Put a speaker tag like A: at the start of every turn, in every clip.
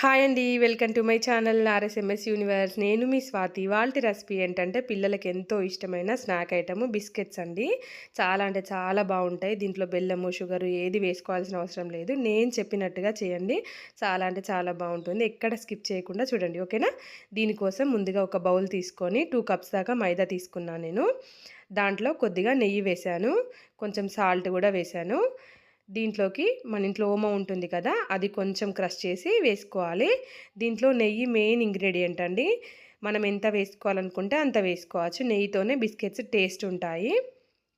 A: Hi అండి welcome to my channel RSMS universe. నేను మీ స్వాతి. వాళ్ళ రెసిపీ ఏంటంటే పిల్లలకి ఎంతో ఇష్టమైన స్నాక్ ఐటమ్ బిస్కెట్స్ అండి. చాలా అంటే చాలా బాగుంటాయి. దీంట్లో బెల్లము షుగరు ఏది వేసుకోవాల్సిన అవసరం లేదు. నేను చెప్పినట్టుగా చేయండి. చాలా అంటే చాలా బాగుంటుంది. ఎక్కడ స్కిప్ చేయకుండా చూడండి ఓకేనా? దీనికోసం ముందుగా ఒక బౌల్ తీసుకొని టూ కప్స్ దాకా మైదా తీసుకున్నాను నేను. దాంట్లో కొద్దిగా నెయ్యి వేశాను. కొంచెం సాల్ట్ కూడా వేశాను. దీంట్లోకి మన ఇంట్లో ఓమ ఉంటుంది కదా అది కొంచెం క్రష్ చేసి వేసుకోవాలి. దీంట్లో నెయ్యి మెయిన్ ఇంగ్రీడియంట్ అండి. మనం ఎంత వేసుకోవాలనుకుంటే అంత వేసుకోవచ్చు. నెయ్యితోనే బిస్కెట్స్ టేస్ట్ ఉంటాయి.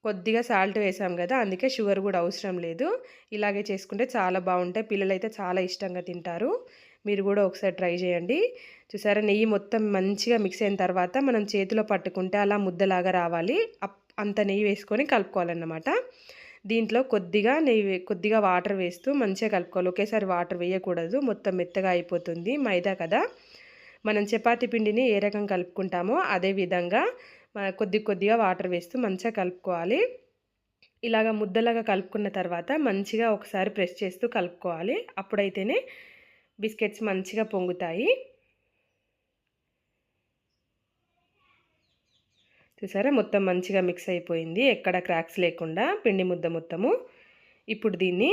A: కొద్దిగా సాల్ట్ వేసాం కదా అందుకే షుగర్ కూడా అవసరం లేదు. ఇలాగే చేసుకుంటే చాలా బాగుంటాయి. పిల్లలు అయితే చాలా ఇష్టంగా తింటారు. మీరు కూడా ఒకసారి ట్రై చేయండి. చూసారా నెయ్యి మొత్తం మంచిగా మిక్స్ అయిన తర్వాత మనం చేతిలో పట్టుకుంటే అలా ముద్దలాగా రావాలి. అంత నెయ్యి వేసుకొని కలుపుకోవాలన్నమాట. దీంట్లో కొద్దిగా నెయ్యి కొద్దిగా వాటర్ వేస్తూ మంచిగా కలుపుకోవాలి. ఒకేసారి వాటర్ వేయకూడదు. మొత్తం మెత్తగా అయిపోతుంది. మైదా కదా? మనం చపాతీ పిండిని ఏ రకం కలుపుకుంటామో అదే విధంగా కొద్ది కొద్దిగా వాటర్ వేస్తూ మంచిగా కలుపుకోవాలి. ఇలాగ ముద్దలాగా కలుపుకున్న తర్వాత మంచిగా ఒకసారి ప్రెస్ చేస్తూ కలుపుకోవాలి. అప్పుడైతేనే బిస్కెట్స్ మంచిగా పొంగుతాయి. చూసారా? మొత్తం మంచిగా మిక్స్ అయిపోయింది. ఎక్కడ క్రాక్స్ లేకుండా పిండి ముద్ద మొత్తము. ఇప్పుడు దీన్ని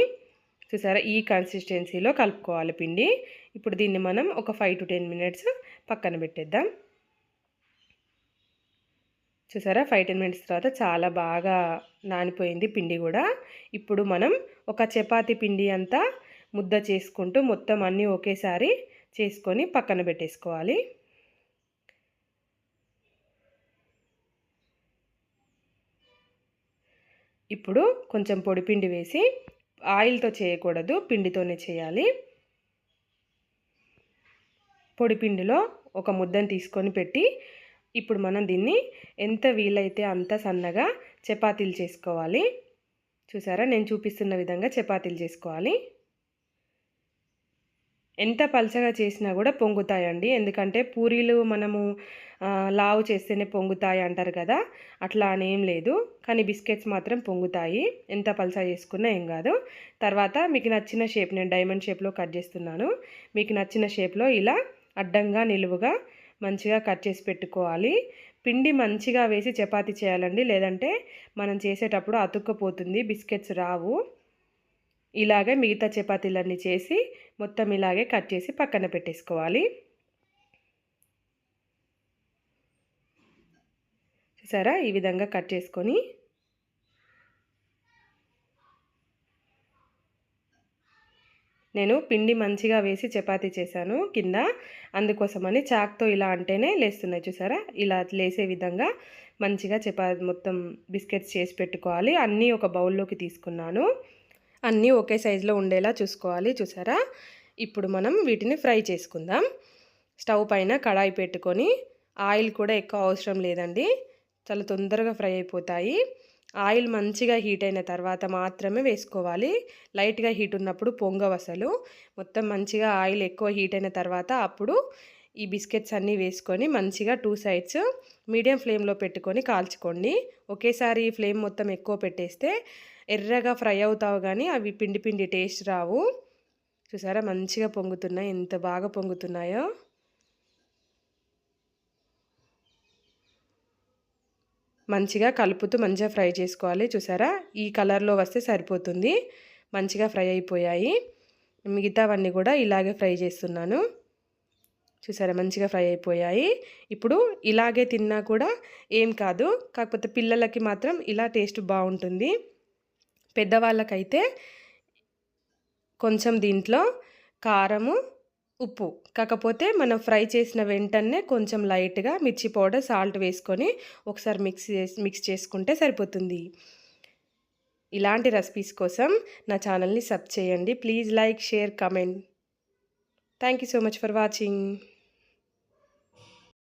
A: చూసారా? ఈ కన్సిస్టెన్సీలో కలుపుకోవాలి పిండి. ఇప్పుడు దీన్ని మనం ఒక ఫైవ్ టు టెన్ మినిట్స్ పక్కన పెట్టేద్దాం. చూసారా? ఫైవ్ టెన్ మినిట్స్ తర్వాత చాలా బాగా నానిపోయింది పిండి కూడా. ఇప్పుడు మనం ఒక చపాతి పిండి అంతా ముద్ద చేసుకుంటూ మొత్తం అన్నీ ఒకేసారి చేసుకొని పక్కన పెట్టేసుకోవాలి. ఇప్పుడు కొంచెం పొడిపిండి వేసి ఆయిల్తో చేయకూడదు పిండితోనే చేయాలి. పొడిపిండిలో ఒక ముద్దను తీసుకొని పెట్టి ఇప్పుడు మనం దీన్ని ఎంత వీలైతే అంత సన్నగా చపాతీలు చేసుకోవాలి. చూసారా? నేను చూపిస్తున్న విధంగా చపాతీలు చేసుకోవాలి. ఎంత పలచగా చేసినా కూడా పొంగుతాయండి. ఎందుకంటే పూరీలు మనము లావు చేస్తేనే పొంగుతాయి అంటారు కదా. అట్లా అనేం లేదు. కానీ బిస్కెట్స్ మాత్రం పొంగుతాయి. ఎంత పలసా చేసుకున్నా ఏం కాదు. తర్వాత మీకు నచ్చిన షేప్ నేను డైమండ్ షేప్లో కట్ చేస్తున్నాను. మీకు నచ్చిన షేప్లో ఇలా అడ్డంగా నిలువుగా మంచిగా కట్ చేసి పెట్టుకోవాలి. పిండి మంచిగా వేసి చపాతీ చేయాలండి. లేదంటే మనం చేసేటప్పుడు అతుక్కపోతుంది. బిస్కెట్స్ రావు. ఇలాగే మిగతా చపాతీలన్నీ చేసి మొత్తం ఇలాగే కట్ చేసి పక్కన పెట్టేసుకోవాలి. చూసారా? ఈ విధంగా కట్ చేసుకొని నేను పిండి మంచిగా వేసి చపాతీ చేశాను కింద. అందుకోసమని చాక్తో ఇలా అంటేనే లేస్తున్నాయి చూసారా? ఇలా లేసే విధంగా మంచిగా చపాతీ మొత్తం బిస్కెట్స్ చేసి పెట్టుకోవాలి. అన్నీ ఒక బౌల్లోకి తీసుకున్నాను. అన్నీ ఒకే సైజులో ఉండేలా చూసుకోవాలి చూసారా? ఇప్పుడు మనం వీటిని ఫ్రై చేసుకుందాం. స్టవ్ పైన కడాయి పెట్టుకొని ఆయిల్ కూడా ఎక్కువ అవసరం లేదండి. చాలా తొందరగా ఫ్రై అయిపోతాయి. ఆయిల్ మంచిగా హీట్ అయిన తర్వాత మాత్రమే వేసుకోవాలి. లైట్గా హీట్ ఉన్నప్పుడు పొంగవు అసలు. మొత్తం మంచిగా ఆయిల్ ఎక్కువ హీట్ అయిన తర్వాత అప్పుడు ఈ బిస్కెట్స్ అన్నీ వేసుకొని మంచిగా టూ సైడ్స్ మీడియం ఫ్లేమ్లో పెట్టుకొని కాల్చుకోండి. ఒకేసారి ఫ్లేమ్ మొత్తం ఎక్కువ పెట్టేస్తే ఎర్రగా ఫ్రై అవుతావు కానీ అవి పిండి పిండి టేస్ట్ రావు. చూసారా? మంచిగా పొంగుతున్నాయి. ఎంత బాగా పొంగుతున్నాయో. మంచిగా కలుపుతూ మంచిగా ఫ్రై చేసుకోవాలి. చూసారా? ఈ కలర్లో వస్తే సరిపోతుంది. మంచిగా ఫ్రై అయిపోయాయి. మిగతావన్నీ కూడా ఇలాగే ఫ్రై చేస్తున్నాను. చూసారా? మంచిగా ఫ్రై అయిపోయాయి. ఇప్పుడు ఇలాగే తిన్నా కూడా ఏం కాదు. కాకపోతే పిల్లలకి మాత్రం ఇలా టేస్ట్ బాగుంటుంది. పెద్దవాళ్ళకైతే కొంచెం దీంట్లో కారము ఉప్పు. కాకపోతే మనం ఫ్రై చేసిన వెంటనే కొంచెం లైట్గా మిర్చి పౌడర్ సాల్ట్ వేసుకొని ఒకసారి మిక్స్ చేసి మిక్స్ చేసుకుంటే సరిపోతుంది. ఇలాంటి రెసిపీస్ కోసం నా ఛానల్ని సబ్ చేయండి. Please like share comment. Thank you so much for watching.